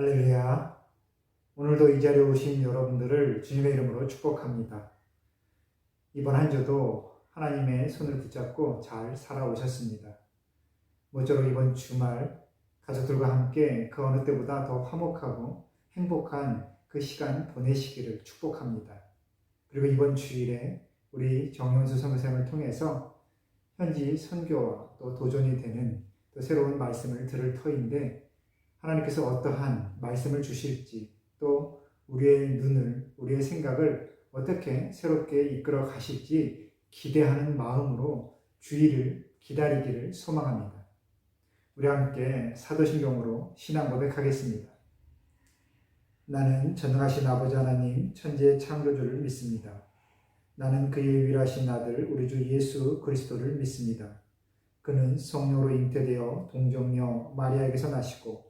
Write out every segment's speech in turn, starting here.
할렐루야. 오늘도 이 자리에 오신 여러분들을 주님의 이름으로 축복합니다. 이번 한 주도 하나님의 손을 붙잡고 잘 살아오셨습니다. 모쪼록 이번 주말 가족들과 함께 그 어느 때보다 더 화목하고 행복한 그 시간 보내시기를 축복합니다. 그리고 이번 주일에 우리 정현수 선교사님을 통해서 현지 선교와 또 도전이 되는 또 새로운 말씀을 들을 터인데 하나님께서 어떠한 말씀을 주실지 또 우리의 눈을 우리의 생각을 어떻게 새롭게 이끌어 가실지 기대하는 마음으로 주의를 기다리기를 소망합니다. 우리 함께 사도신경으로 신앙 고백하겠습니다. 나는 전능하신 아버지 하나님 천지의 창조주를 믿습니다. 나는 그의 유일하신 아들 우리 주 예수 그리스도를 믿습니다. 그는 성령으로 잉태되어 동정녀 마리아에게서 나시고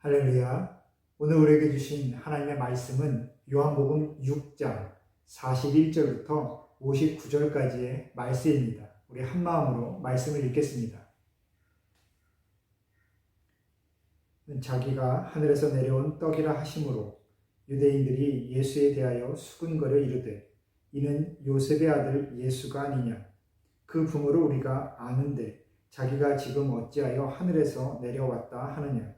할렐루야. 오늘 우리에게 주신 하나님의 말씀은 요한복음 6장 41절부터 59절까지의 말씀입니다. 우리 한 마음으로 말씀을 읽겠습니다. 자기가 하늘에서 내려온 떡이라 하심으로 유대인들이 예수에 대하여 수군거려 이르되 이는 요셉의 아들 예수가 아니냐 그 부모를 우리가 아는데 자기가 지금 어찌하여 하늘에서 내려왔다 하느냐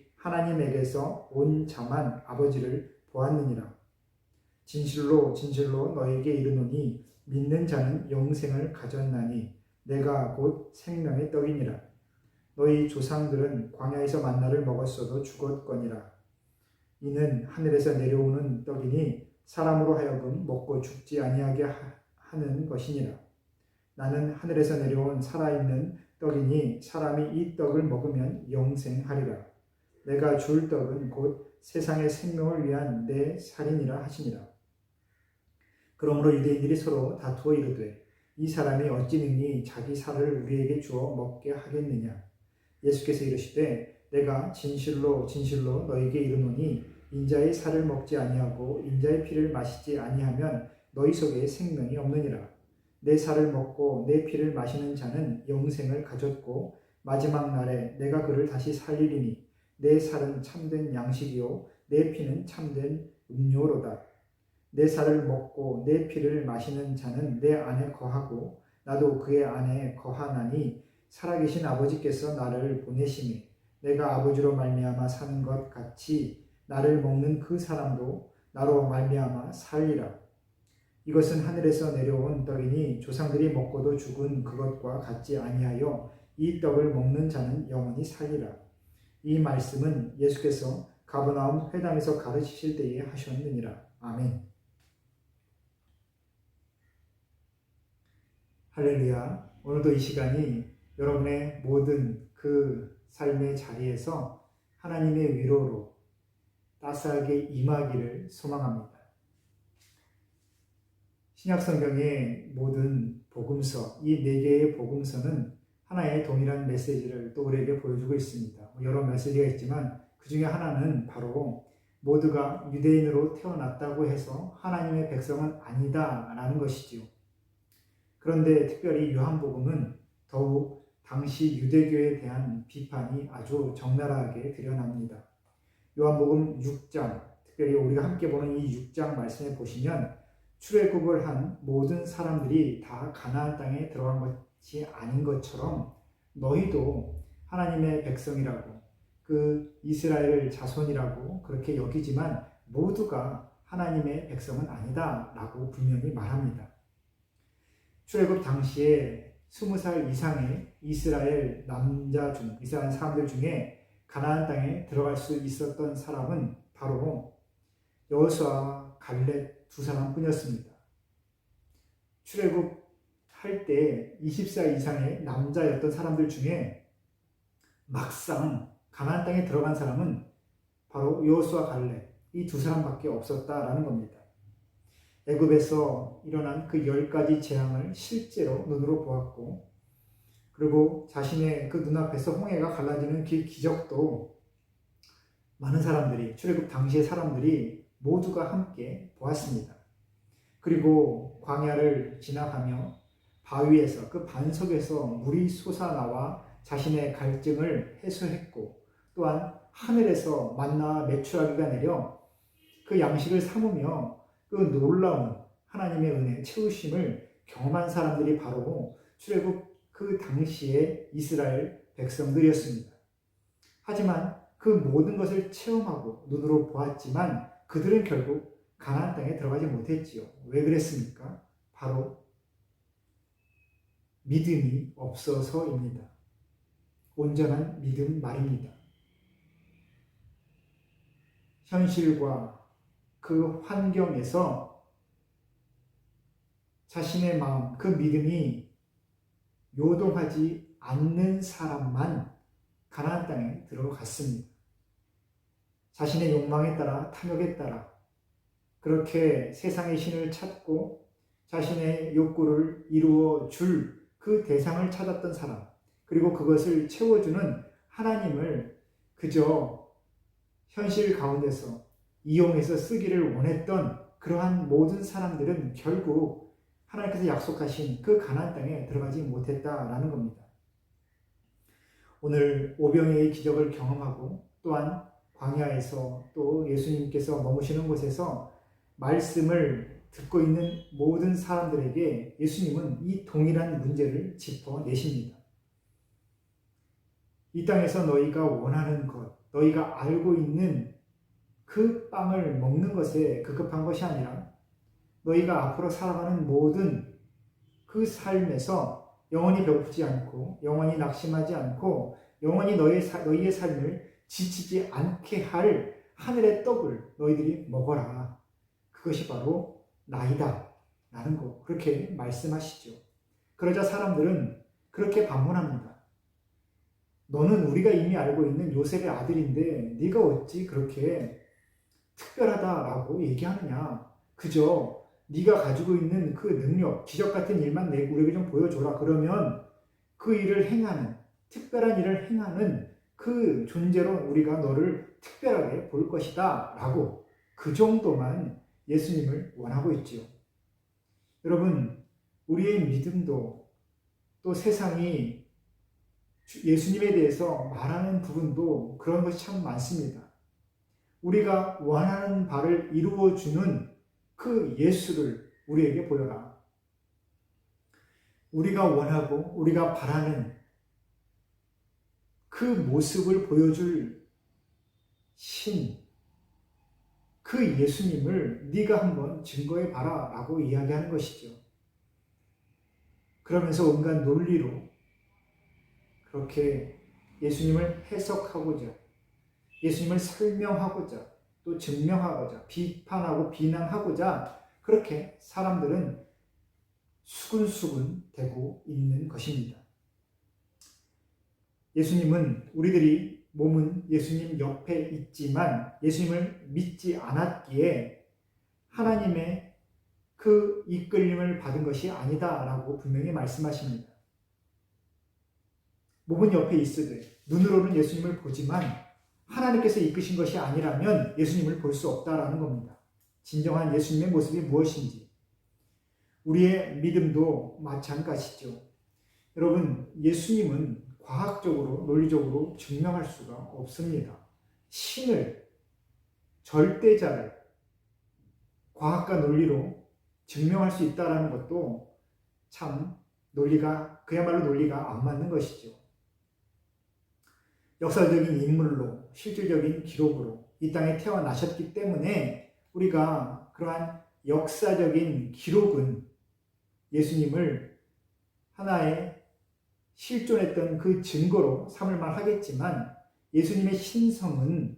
하나님에게서 온 자만 아버지를 보았느니라 진실로 진실로 너에게 이르노니 믿는 자는 영생을 가졌나니 내가 곧 생명의 떡이니라 너희 조상들은 광야에서 만나를 먹었어도 죽었거니라 이는 하늘에서 내려오는 떡이니 사람으로 하여금 먹고 죽지 아니하게 하는 것이니라. 나는 하늘에서 내려온 살아있는 떡이니 사람이 이 떡을 먹으면 영생하리라. 내가 줄 떡은 곧 세상의 생명을 위한 내 살이니라 하시니라. 그러므로 유대인들이 서로 다투어 이르되 이 사람이 어찌 능히 자기 살을 우리에게 주어 먹게 하겠느냐. 예수께서 이르시되 내가 진실로 진실로 너에게 이르노니 인자의 살을 먹지 아니하고 인자의 피를 마시지 아니하면 너희 속에 생명이 없느니라. 내 살을 먹고 내 피를 마시는 자는 영생을 가졌고 마지막 날에 내가 그를 다시 살리리니 내 살은 참된 양식이요 내 피는 참된 음료로다. 내 살을 먹고 내 피를 마시는 자는 내 안에 거하고 나도 그의 안에 거하나니 살아계신 아버지께서 나를 보내심이 내가 아버지로 말미암아 사는 것 같이 나를 먹는 그 사람도 나로 말미암아 살리라. 이것은 하늘에서 내려온 떡이니 조상들이 먹고도 죽은 그것과 같지 아니하여 이 떡을 먹는 자는 영원히 살리라. 이 말씀은 예수께서 가버나움 회당에서 가르치실 때에 하셨느니라. 아멘. 할렐루야. 오늘도 이 시간이 여러분의 모든 그 삶의 자리에서 하나님의 위로로 따스하게 임하기를 소망합니다. 신약 성경의 모든 복음서, 이 네 개의 복음서는 하나의 동일한 메시지를 또 우리에게 보여주고 있습니다. 뭐 여러 메시지가 있지만 그 중에 하나는 바로 모두가 유대인으로 태어났다고 해서 하나님의 백성은 아니다라는 것이지요. 그런데 특별히 요한복음은 더욱 당시 유대교에 대한 비판이 아주 적나라하게 드러납니다. 요한복음 6장, 특별히 우리가 함께 보는 이 6장 말씀에 보시면 출애굽을 한 모든 사람들이 다 가나안 땅에 들어간 것 이 아닌 것처럼 너희도 하나님의 백성이라고 그 이스라엘 자손이라고 그렇게 여기지만 모두가 하나님의 백성은 아니다라고 분명히 말합니다. 출애굽 당시에 20살 이상의 이스라엘 남자 중 이스라엘 사람들 중에 가나안 땅에 들어갈 수 있었던 사람은 바로 여호수아와 갈렙 두 사람뿐이었습니다. 출애굽 할 때 20살 이상의 남자였던 사람들 중에 막상 가나안 땅에 들어간 사람은 바로 여호수아 갈렙 이 두 사람밖에 없었다라는 겁니다. 애굽에서 일어난 그 열 가지 재앙을 실제로 눈으로 보았고 그리고 자신의 그 눈앞에서 홍해가 갈라지는 그 기적도 많은 사람들이 출애굽 당시의 사람들이 모두가 함께 보았습니다. 그리고 광야를 지나가며 바위에서 그 반석에서 물이 솟아나와 자신의 갈증을 해소했고 또한 하늘에서 만나와 메추라기가 내려 그 양식을 삼으며 그 놀라운 하나님의 은혜 채우심을 경험한 사람들이 바로 출애굽 그 당시의 이스라엘 백성들이었습니다. 하지만 그 모든 것을 체험하고 눈으로 보았지만 그들은 결국 가나안 땅에 들어가지 못했지요. 왜 그랬습니까? 바로 믿음이 없어서입니다. 온전한 믿음 말입니다. 현실과 그 환경에서 자신의 마음, 그 믿음이 요동하지 않는 사람만 가나안 땅에 들어갔습니다. 자신의 욕망에 따라 탐욕에 따라 그렇게 세상의 신을 찾고 자신의 욕구를 이루어 줄 그 대상을 찾았던 사람, 그리고 그것을 채워주는 하나님을 그저 현실 가운데서 이용해서 쓰기를 원했던 그러한 모든 사람들은 결국 하나님께서 약속하신 그 가나안 땅에 들어가지 못했다라는 겁니다. 오늘 오병이의 기적을 경험하고 또한 광야에서 또 예수님께서 머무시는 곳에서 말씀을 듣고 있는 모든 사람들에게 예수님은 이 동일한 문제를 짚어내십니다. 이 땅에서 너희가 원하는 것, 너희가 알고 있는 그 빵을 먹는 것에 급급한 것이 아니라 너희가 앞으로 살아가는 모든 그 삶에서 영원히 배고프지 않고 영원히 낙심하지 않고 영원히 너희의, 너희의 삶을 지치지 않게 할 하늘의 떡을 너희들이 먹어라. 그것이 바로 나이다. 라는 거. 그렇게 말씀하시죠. 그러자 사람들은 그렇게 반문합니다. 너는 우리가 이미 알고 있는 요셉의 아들인데 네가 어찌 그렇게 특별하다라고 얘기하느냐. 그저 네가 가지고 있는 그 능력, 기적 같은 일만 내 우리에게 좀 보여줘라. 그러면 그 일을 행하는, 특별한 일을 행하는 그 존재로 우리가 너를 특별하게 볼 것이다. 라고 그 정도만 예수님을 원하고 있지요. 여러분, 우리의 믿음도 또 세상이 예수님에 대해서 말하는 부분도 그런 것이 참 많습니다. 우리가 원하는 바를 이루어주는 그 예수를 우리에게 보여라. 우리가 원하고 우리가 바라는 그 모습을 보여줄 신, 그 예수님을 네가 한번 증거해 봐라라고 이야기하는 것이죠. 그러면서 온갖 논리로 그렇게 예수님을 해석하고자 예수님을 설명하고자 또 증명하고자 비판하고 비난하고자 그렇게 사람들은 수근수근 되고 있는 것입니다. 예수님은 우리들이 몸은 예수님 옆에 있지만 예수님을 믿지 않았기에 하나님의 그 이끌림을 받은 것이 아니다라고 분명히 말씀하십니다. 몸은 옆에 있으되 눈으로는 예수님을 보지만 하나님께서 이끄신 것이 아니라면 예수님을 볼 수 없다라는 겁니다. 진정한 예수님의 모습이 무엇인지 우리의 믿음도 마찬가지죠. 여러분 예수님은 과학적으로, 논리적으로 증명할 수가 없습니다. 신을, 절대자를 과학과 논리로 증명할 수 있다는 것도 참 논리가, 그야말로 논리가 안 맞는 것이죠. 역사적인 인물로 실질적인 기록으로 이 땅에 태어나셨기 때문에 우리가 그러한 역사적인 기록은 예수님을 하나의 실존했던 그 증거로 삼을 만 하겠지만 예수님의 신성은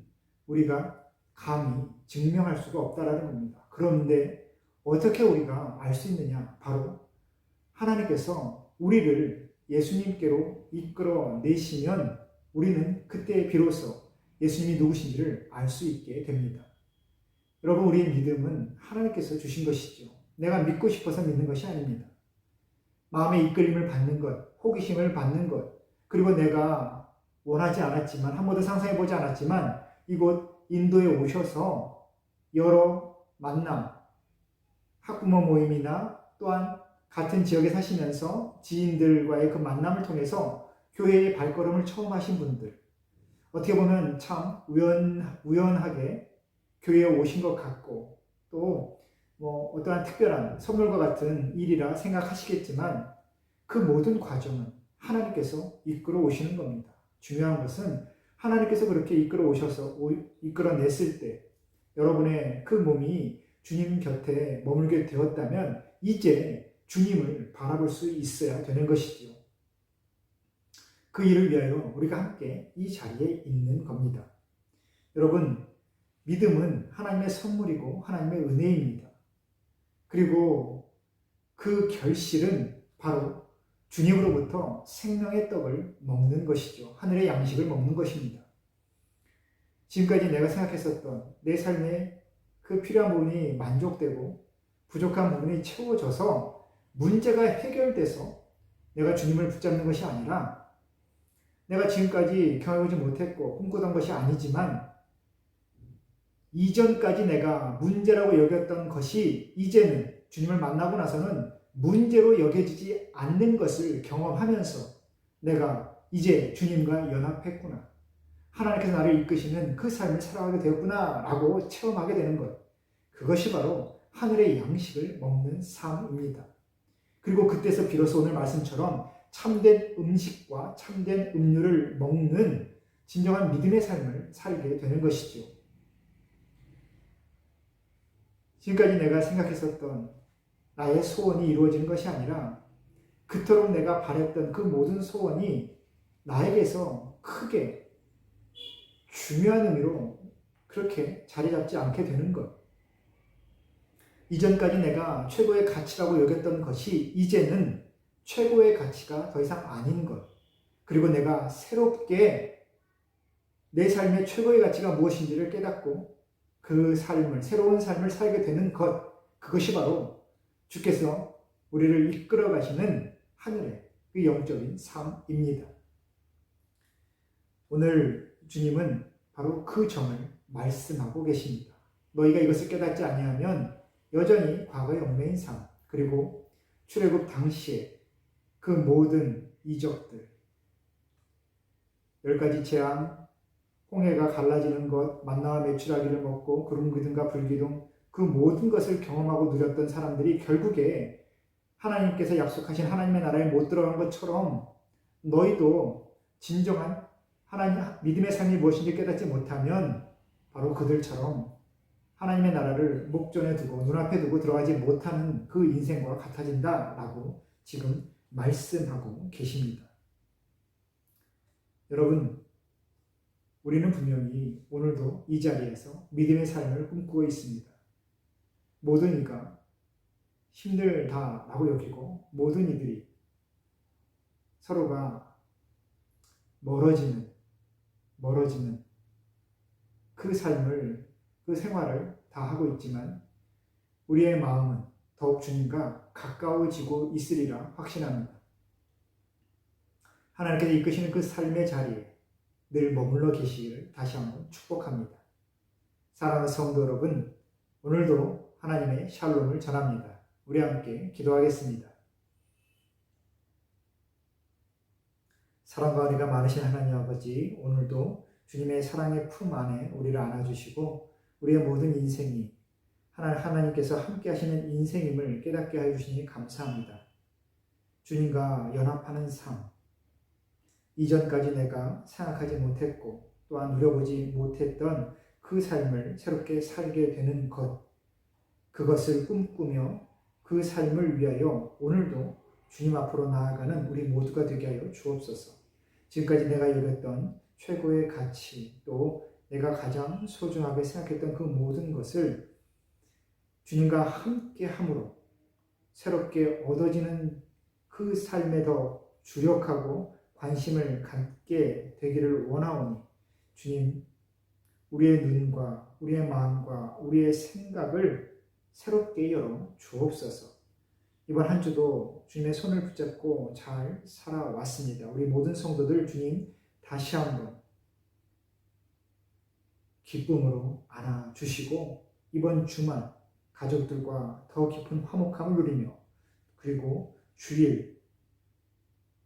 우리가 감히 증명할 수가 없다라는 겁니다. 그런데 어떻게 우리가 알 수 있느냐? 바로 하나님께서 우리를 예수님께로 이끌어 내시면 우리는 그때 비로소 예수님이 누구신지를 알 수 있게 됩니다. 여러분, 우리의 믿음은 하나님께서 주신 것이죠. 내가 믿고 싶어서 믿는 것이 아닙니다. 마음의 이끌림을 받는 것, 호기심을 받는 것, 그리고 내가 원하지 않았지만, 한 번도 상상해 보지 않았지만, 이곳 인도에 오셔서 여러 만남, 학부모 모임이나 또한 같은 지역에 사시면서 지인들과의 그 만남을 통해서 교회의 발걸음을 처음 하신 분들, 어떻게 보면 참 우연, 우연하게 교회에 오신 것 같고, 또 뭐 어떠한 특별한 선물과 같은 일이라 생각하시겠지만, 그 모든 과정은 하나님께서 이끌어 오시는 겁니다. 중요한 것은 하나님께서 그렇게 이끌어 오셔서, 이끌어 냈을 때, 여러분의 그 몸이 주님 곁에 머물게 되었다면, 이제 주님을 바라볼 수 있어야 되는 것이지요. 그 일을 위하여 우리가 함께 이 자리에 있는 겁니다. 여러분, 믿음은 하나님의 선물이고 하나님의 은혜입니다. 그리고 그 결실은 바로 주님으로부터 생명의 떡을 먹는 것이죠. 하늘의 양식을 먹는 것입니다. 지금까지 내가 생각했었던 내 삶에 그 필요한 부분이 만족되고 부족한 부분이 채워져서 문제가 해결돼서 내가 주님을 붙잡는 것이 아니라 내가 지금까지 경험하지 못했고 꿈꾸던 것이 아니지만 이전까지 내가 문제라고 여겼던 것이 이제는 주님을 만나고 나서는 문제로 여겨지지 않는 것을 경험하면서 내가 이제 주님과 연합했구나. 하나님께서 나를 이끄시는 그 삶을 살아가게 되었구나. 라고 체험하게 되는 것. 그것이 바로 하늘의 양식을 먹는 삶입니다. 그리고 그때서 비로소 오늘 말씀처럼 참된 음식과 참된 음료를 먹는 진정한 믿음의 삶을 살게 되는 것이죠. 지금까지 내가 생각했었던 나의 소원이 이루어지는 것이 아니라 그토록 내가 바랬던 그 모든 소원이 나에게서 크게 중요한 의미로 그렇게 자리 잡지 않게 되는 것. 이전까지 내가 최고의 가치라고 여겼던 것이 이제는 최고의 가치가 더 이상 아닌 것. 그리고 내가 새롭게 내 삶의 최고의 가치가 무엇인지를 깨닫고 그 삶을, 새로운 삶을 살게 되는 것. 그것이 바로 주께서 우리를 이끌어 가시는 하늘의 그 영적인 삶입니다. 오늘 주님은 바로 그 점을 말씀하고 계십니다. 너희가 이것을 깨닫지 아니하면 여전히 과거의 얽매인 삶, 그리고 출애굽 당시에 그 모든 이적들, 열 가지 재앙, 홍해가 갈라지는 것, 만나와 메추라기를 먹고 구름 기둥과 불기둥 그 모든 것을 경험하고 누렸던 사람들이 결국에 하나님께서 약속하신 하나님의 나라에 못 들어간 것처럼 너희도 진정한 하나님 믿음의 삶이 무엇인지 깨닫지 못하면 바로 그들처럼 하나님의 나라를 목전에 두고 눈앞에 두고 들어가지 못하는 그 인생과 같아진다라고 지금 말씀하고 계십니다. 여러분, 우리는 분명히 오늘도 이 자리에서 믿음의 삶을 꿈꾸고 있습니다. 모든 이가 힘들다라고 여기고 모든 이들이 서로가 멀어지는 멀어지는 그 삶을 그 생활을 다 하고 있지만 우리의 마음은 더욱 주님과 가까워지고 있으리라 확신합니다. 하나님께서 이끄시는 그 삶의 자리에 늘 머물러 계시기를 다시 한번 축복합니다. 사랑하는 성도 여러분, 오늘도 하나님의 샬롬을 전합니다. 우리 함께 기도하겠습니다. 사랑과 은혜가 많으신 하나님 아버지, 오늘도 주님의 사랑의 품 안에 우리를 안아주시고 우리의 모든 인생이 하나님, 께서 함께 하시는 인생임을 깨닫게 하여 주시니 감사합니다. 주님과 연합하는 삶, 이전까지 내가 생각하지 못했고 또한 누려보지 못했던 그 삶을 새롭게 살게 되는 것, 그것을 꿈꾸며 그 삶을 위하여 오늘도 주님 앞으로 나아가는 우리 모두가 되게 하여 주옵소서. 지금까지 내가 여겼던 최고의 가치 또 내가 가장 소중하게 생각했던 그 모든 것을 주님과 함께 함으로 새롭게 얻어지는 그 삶에 더 주력하고 관심을 갖게 되기를 원하오니 주님 우리의 눈과 우리의 마음과 우리의 생각을 새롭게 열어 주옵소서. 이번 한 주도 주님의 손을 붙잡고 잘 살아왔습니다. 우리 모든 성도들 주님 다시 한번 기쁨으로 안아주시고 이번 주만 가족들과 더 깊은 화목함을 누리며 그리고 주일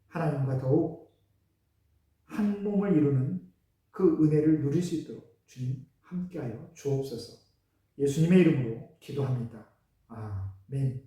하나님과 더욱 한 몸을 이루는 그 은혜를 누릴 수 있도록 주님 함께하여 주옵소서. 예수님의 이름으로 기도합니다. 아멘.